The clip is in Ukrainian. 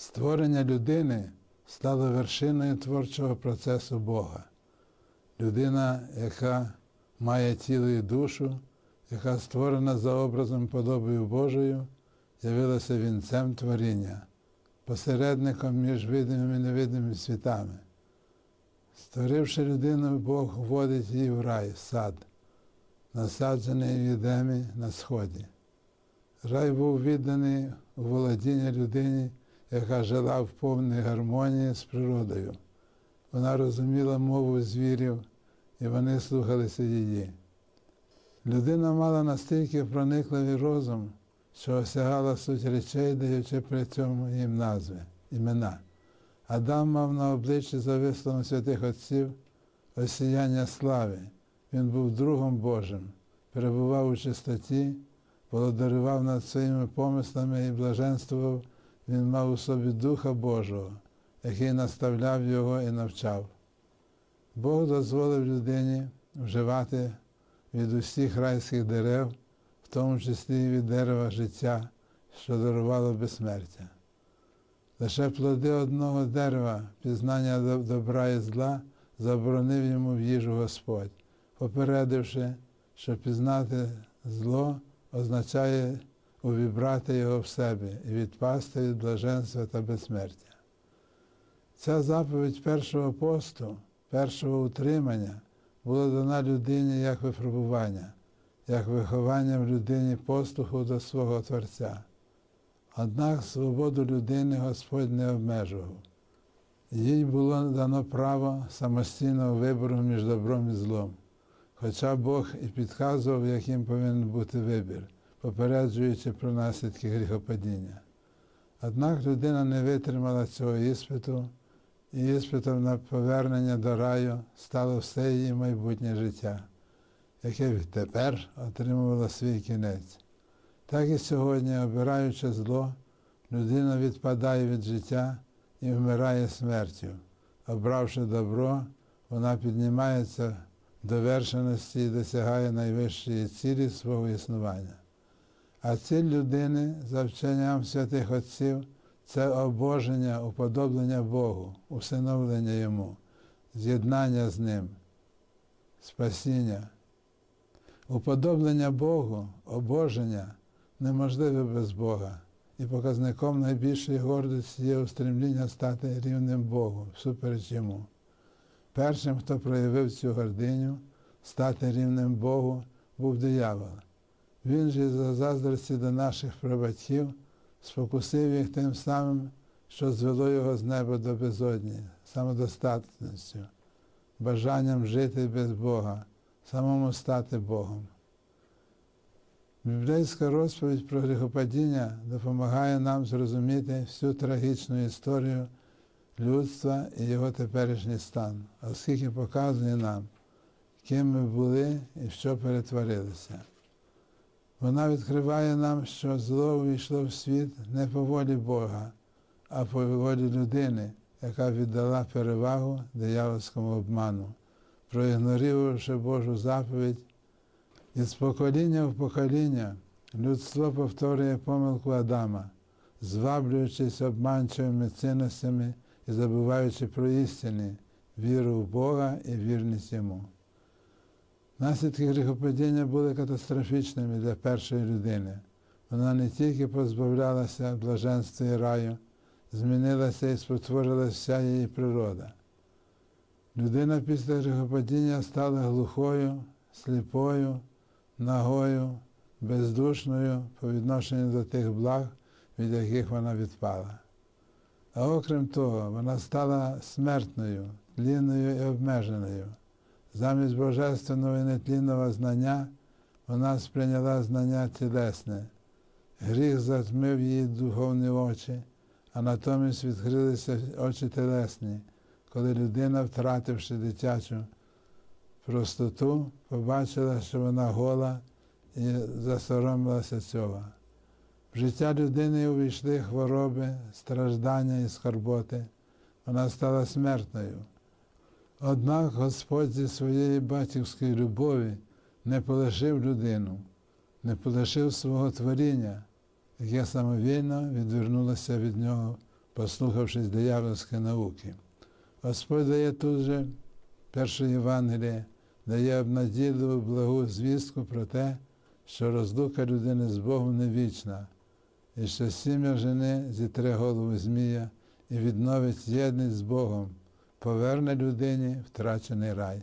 Створення людини стало вершиною творчого процесу Бога. Людина, яка має тіло і душу, яка створена за образом подобою Божою, явилася вінцем творіння, посередником між видимими і невидимими світами. Створивши людину, Бог вводить її в рай, сад, насаджений в Єдемі на сході. Рай був відданий у володіння людині, яка жила в повній гармонії з природою. Вона розуміла мову звірів, і вони слухалися її. Людина мала настільки проникливий розум, що осягала суть речей, даючи при цьому їм назви, імена. Адам мав на обличчі за висловом святих отців осіяння слави. Він був другом Божим, перебував у чистоті, володарював над своїми помислами і блаженствував, він мав у собі Духа Божого, який наставляв його і навчав. Бог дозволив людині вживати від усіх райських дерев, в тому числі і від дерева життя, що дарувало безсмертя. Лише плоди одного дерева, пізнання добра і зла, заборонив йому в їжу Господь, попередивши, що пізнати зло означає увібрати його в себе і відпасти від блаженства та безсмертя. Ця заповідь першого посту, першого утримання була дана людині як випробування, як виховання в людині послуху до свого Творця. Однак свободу людини Господь не обмежував. Їй було дано право самостійного вибору між добром і злом, хоча Бог і підказував, яким повинен бути вибір, попереджуючи про наслідки гріхопадіння. Однак людина не витримала цього іспиту, і іспитом на повернення до раю стало все її майбутнє життя, яке відтепер отримувало свій кінець. Так і сьогодні, обираючи зло, людина відпадає від життя і вмирає смертю. Обравши добро, вона піднімається до вершеності і досягає найвищої цілі свого існування. А ціль людини, за вченням святих Отців, це обоження, уподоблення Богу, усиновлення Йому, з'єднання з Ним, спасіння. Уподоблення Богу, обоження неможливе без Бога, і показником найбільшої гордості є устремління стати рівним Богу, всупереч йому. Першим, хто проявив цю гординю, стати рівним Богу, був диявол. Він же за заздрості до наших прабатьків спокусив їх тим самим, що звело його з неба до безодні, самодостатністю, бажанням жити без Бога, самому стати Богом. Біблійська розповідь про гріхопадіння допомагає нам зрозуміти всю трагічну історію людства і його теперішній стан, оскільки показує нам, ким ми були і що перетворилися. Вона відкриває нам, що зло увійшло в світ не по волі Бога, а по волі людини, яка віддала перевагу диявольському обману, проігнорувавши Божу заповідь. І з покоління в покоління людство повторює помилку Адама, зваблюючись обманчивими цінностями і забуваючи про істини, віру в Бога і вірність йому. Наслідки гріхопадіння були катастрофічними для першої людини. Вона не тільки позбавлялася блаженства і раю, змінилася і спотворилася вся її природа. Людина після гріхопадіння стала глухою, сліпою, нагою, бездушною по відношенню до тих благ, від яких вона відпала. А окрім того, вона стала смертною, тлінною і обмеженою. Замість божественного і нетлінного знання вона сприйняла знання тілесне. Гріх затмив її духовні очі, а натомість відкрилися очі телесні, коли людина, втративши дитячу простоту, побачила, що вона гола і засоромилася цього. В життя людини увійшли хвороби, страждання і скарботи. Вона стала смертною. Однак Господь зі своєї батьківської любові не полишив людину, не полишив свого творіння, яке самовільно відвернулося від нього, послухавшись диявольської науки. Господь дає тут же перше Євангеліє, дає обнадійливу благу звістку про те, що розлука людини з Богом не вічна, і що сім'я жени зітре голову Змія і відновить єдність з Богом, поверне людині втрачений рай.